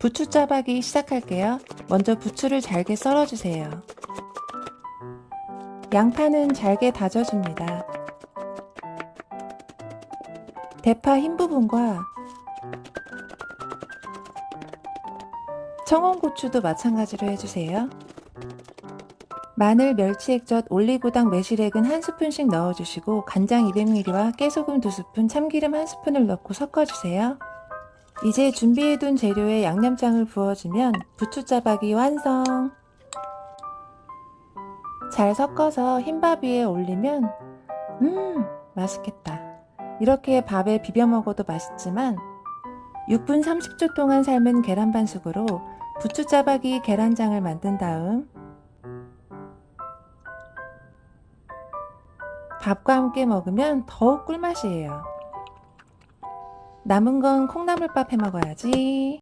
부추 짜박이 시작할게요. 먼저 부추를 잘게 썰어주세요. 양파는 잘게 다져줍니다. 대파 흰 부분과 청원고추도 마찬가지로 해주세요. 마늘, 멸치 액젓, 올리고당, 매실액은 한 스푼씩 넣어주시고 간장 200ml와 깨소금 2스푼, 참기름 1스푼을 넣고 섞어주세요. 이제 준비해둔 재료에 양념장을 부어주면 부추짜박이 완성! 잘 섞어서 흰밥 위에 올리면 음 맛있겠다. 이렇게 밥에 비벼 먹어도 맛있지만 6분 30초 동안 삶은 계란 반숙으로 부추짜박이 계란장을 만든 다음 밥과 함께 먹으면 더욱 꿀맛이에요. 남은 건 콩나물밥 해 먹어야지.